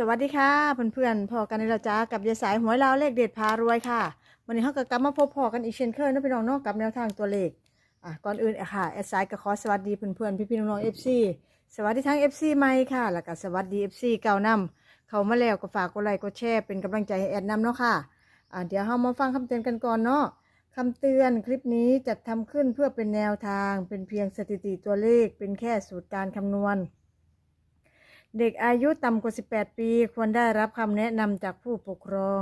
สวัสดีค่ะเพื่อนๆพอกันในละจ้ากับยายสายหวยลาวเลขเด็ดพารวยค่ะวันนี้เขาก็กลับมาพบพอกันอีกเช่นเคยนะพี่น้องนอกกับแนวทางตัวเลขอะก่อนอื่นอะค่ะแอดสายก็ขอสวัสดีเพื่อนๆพี่ๆน้องๆเอฟซีสวัสดีทั้งเอฟซีใหม่ค่ะ แล้วก็สวัสดีเอฟซีเก่านำเขามาแล้วก็ฝากกดไลค์กดแชร์เป็นกำลังใจให้แอดนำเนาะค่ะอะเดี๋ยวเรามาฟังคำเตือนกันก่อนเนาะคำเตือนคลิปนี้จัดทำขึ้นเพื่อเป็นแนวทางเป็นเพียงสถิติตัวเลขเป็นแค่สูตรการคำนวณ เด็กอายุต่ำกว่า 18 ปี ควรได้รับคำแนะนำจากผู้ปกครอง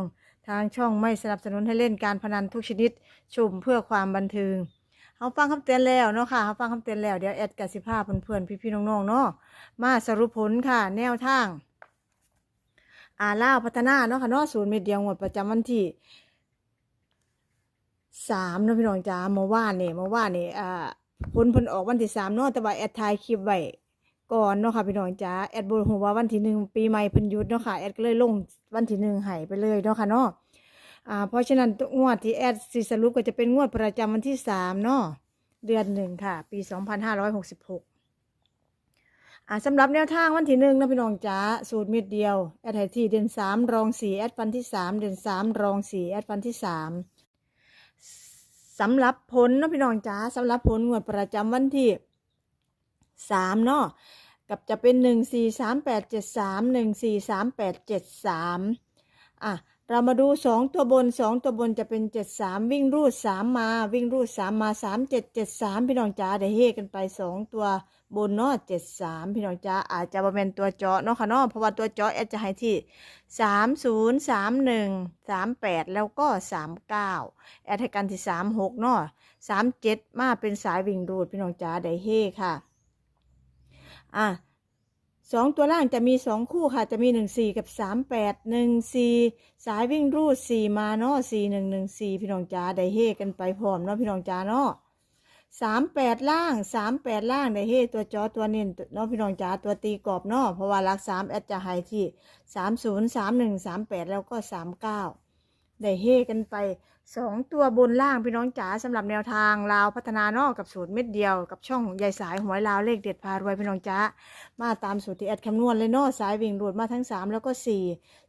ทางช่องไม่สนับสนุนให้เล่นการพนันทุกชนิด ชุมเพื่อความบันเทิงเขาฟังคำเตือนแล้วเนาะค่ะเขาฟังคำเตือนแล้วเดี๋ยวแอดกับสิภาพเพื่อนๆพี่ๆน้องๆเนาะมาสรุปผลค่ะ แนวทางอาล่าพัฒนาเนาะค่ะเนาะศูนย์เมดเดียวงวดประจำวันที่สามเนาะพี่น้องจ้าเมื่อวานนี่เมื่อวานนี่อ่าผลผลออกวันที่สามเนาะแต่ว่าแอดถ่ายคลิปไว้ ก่อนเนาะค่ะพี่น้องจ้าแอดบฮูว่าวันที่หนึ่งปีใหม่เพิ่นยุดเนาะค่ะแอดก็เลยลงวันที่หนึ่งให้ไปเลยเนาะค่ะเนาะอ่าเพราะฉะนั้นงวดที่แอดสิสรุปก็จะเป็นงวดประจำวันที่สามเนาะเดือนหนึ่งค่ะ ปีสองพันห้าร้อยหกสิบหกอ่าสำหรับแนวทางวันที่หนึ่งนะพี่น้องจ้าสูตรม็ดเดียวแอดไทยที่เดือนสามรองสี่แอดฟันที่สามเดือนสามรองสี่แอดฟันที่สามสำหรับผลนะพี่น้องจ้าสำหรับผลงวดประจำวันที่สามเนาะ กับจะเป็นหนึ่งสี่สามแปดเจ็ดสามหนึ่งสี่สามแปดเจ็ดสามอะ เรามาดูสองตัวบนสองตัวบนจะเป็นเจ็ดสามวิ่งรูดสามมา วิ่งรูดสามมาสามเจ็ดเจ็ดสามพี่น้องจ้าได้เฮกันไปสองตัวบนเนาะเจ็ดสามพี่น้องจ้าอาจจะมาเป็นตัวเจาะเนาะค่ะเนาะเพราะว่าตัวเจาะแอดจะให้ที่สามศูนย์สามหนึ่งสามแปดแล้วก็สามเก้าแอดให้กันที่สามหกเนาะสามเจ็ดมาเป็นสายวิ่งรูด พี่น้องจ้าได้เฮค่ะ อะสองตัวล่างจะมีสองคู่ค่ะ จะมีหนึ่งสี่กับสามแปดหนึ่งสี่สายวิ่งรูดสี่มาเนาะสี่หนึ่งหนึ่งสี่พี่น้องจ้าได้เฮกันไปพร้อมเนาะพี่น้องจ้าเนาะสามแปดล่างสามแปดล่างได้เฮตัวจอตัวเน้นเนาะพี่น้องจ้าตัวตีกรอบเนาะเพราะว่ารักสามแอดจะให้ที่สามศูนย์สามหนึ่งสามแปดแล้วก็สามเก้า ได้เฮกันไปสองตัวบนล่างพี่น้องจ๋าสำหรับแนวทางลาวพัฒนานอกกับสูตรเม็ดเดียวกับช่องใหญ่สายหวยลาวเลขเด็ดพารวยพี่น้องจ๋ามาตามสูตรที่แอดคำนวณเลยนาะสายวิ่งรูดมาทั้งสามแล้วก็สี่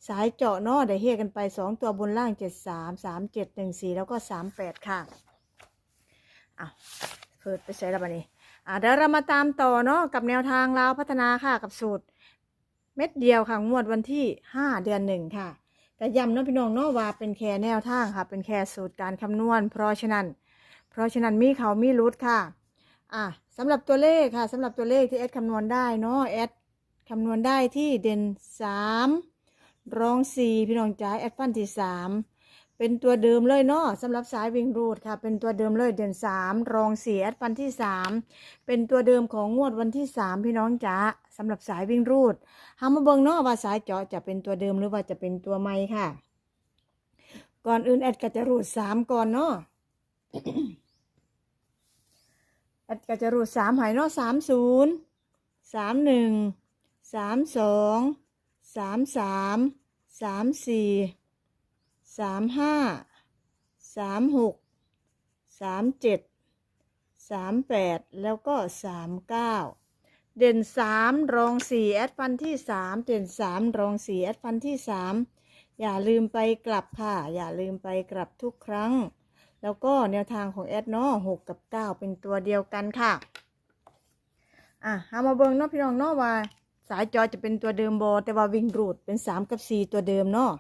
สายเจาะนาะได้เฮกันไปสองตัวบนล่างเจ็ดสามสามเจ็ดหนึ่งสี่แล้วก็สามแปดค่ะอะเพิดไปใช้แล้วบันนี้อะเดี๋ยวเรามาตามต่อเนาะกับแนวทางลาวพัฒนาค่ะกับสูตรเม็ดเดียวค่ะงวดวันที่ห้าเดือนหนึ่งค่ะ กระย้ำเนาะพี่น้องเนาะว่าเป็นแค่แนวทางค่ะ เป็นแค่สูตรการคำนวณ เพราะฉะนั้น เพราะฉะนั้นมีเขามีรุดค่ะอะสำหรับตัวเลขค่ะสำหรับตัวเลขที่แอดคำนวณได้เนาะแอดคำนวณได้ที่เด่นสามรองสี่พี่น้องจ่าแอดฟันที่สาม เป็นตัวเดิมเลยเนาะสำหรับสายวิ่งรูดค่ะ เป็นตัวเดิมเลยเด่นสามรองสี่แอดฟันที่สามเป็นตัวเดิมของงวดวันที่สามพี่น้องจ้าสำหรับสายวิ่งรูดหามาเบิงเนาะว่าสายเจาะจะเป็นตัวเดิมหรือว่าจะเป็นตัวใหม่ค่ะ ก่อนอื่นแอดก็จะรูดสามก่อนเนาะแอดก็จะรูดสามหายเนาะสามศูนย์สามหนึ่งสามสองสามสามสามสี่ สามห้าสามหกสามเจ็ดสามแปดแล้วก็สามเก้าเด่นสามรองสี่แอดฟันที่สามเด่นสามรองสี่แอดฟันที่สามอย่าลืมไปกลับค่ะ อย่าลืมไปกลับทุกครั้ง แล้วก็แนวทางของแอดเนาะหกกับเก้าเป็นตัวเดียวกันค่ะ อะเอามาเบิ่งเนาะพี่น้องเนาะว่า สายจอจะเป็นตัวเดิมบอแต่ว่าวิ่งรูดเป็นสามกับสี่ตัวเดิมเนาะ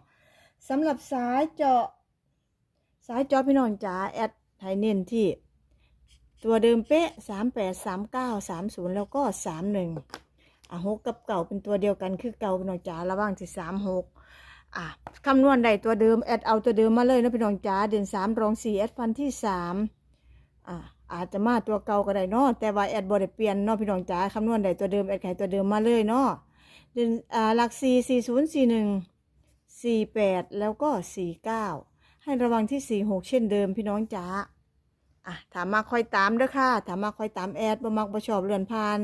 สำหรับสายเจาะ สายจอพี่น้องจ๋าแอดไทยเน้นที่ ตัวเดิมเป๊ะสามแปดสามเก้าสามศูนย์แล้วก็สามหนึ่งอะหกกับเก่าเป็นตัวเดียวกันคือเก่าพี่น้องจ๋าระว่างที่สามหกอะคำนวณได้ตัวเดิมแอดเอาตัวเดิมมาเลยนะพี่น้องจ๋าเด่นสามรองสี่แอดฟันที่สามอะอาจจะมาตัวเก่าก็ได้เนาะแต่ว่าแอดบอได้เปลี่ยนเนาะพี่น้องจ๋าคำนวณได้ตัวเดิมแอดไขตัวเดิมมาเลยเนาะเด่นอ่าหลักสี่สี่ศูนย์สี่หนึ่ง สี่แปดแล้วก็สี่เก้าให้ระวังที่สี่หกเช่นเดิมพี่น้องจ๋าอะถามมาคอยตามเด้อค่ะ ถามมาคอยตามแอดบ่มักบ่ชอบเรือนพาน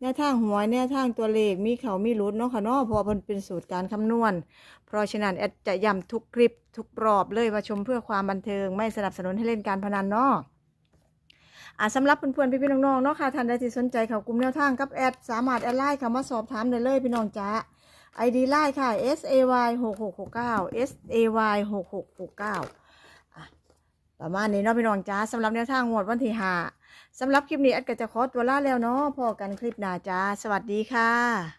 แนวทางหวยแนวทางตัวเลขมีเขามีรุดเนาะค่ะเนาะเพราะมันเป็นสูตรการคำนวณ เพราะฉะนั้นแอดจะย้ำทุกคลิปทุกรอบเลยว่าชมเพื่อความบันเทิง ไม่สนับสนุนให้เล่นการพนันเนาะอะสำหรับเพื่อนๆพี่ๆน้องๆเนาะค่ะท่านใดที่สนใจเขากลุ่มแนวทางกับแอดสามารถแอดไลน์เข้ามาสอบถามได้เลยพี่น้องจ้า ID ไลน์ค่ะ S A Y 6 6 6 9 S A Y 6 6 6 9ประมาณนี้เนาะพี่น้องจ้าสำหรับแนวทางงวดวันที่ห้าสำหรับคลิปนี้แอดก็จะขอตัวลาแล้วเนาะพอกันคลิปหน้าจ้า สวัสดีค่ะ